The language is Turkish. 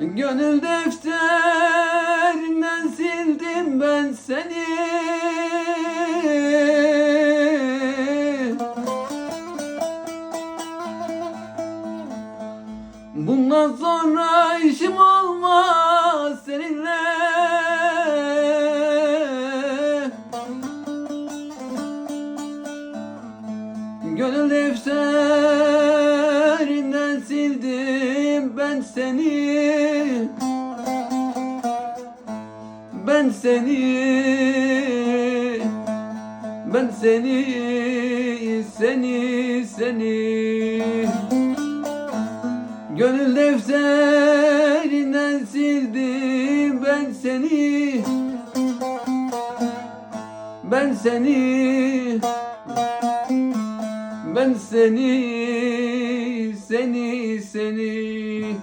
Gönül defterinden sildim ben seni. Bundan sonra işim olmaz seninle. Gönül defter ben seni Ben seni Ben seni Seni Seni. Gönül defterinden sildim ben seni. Ben seni Ben seni Seni seni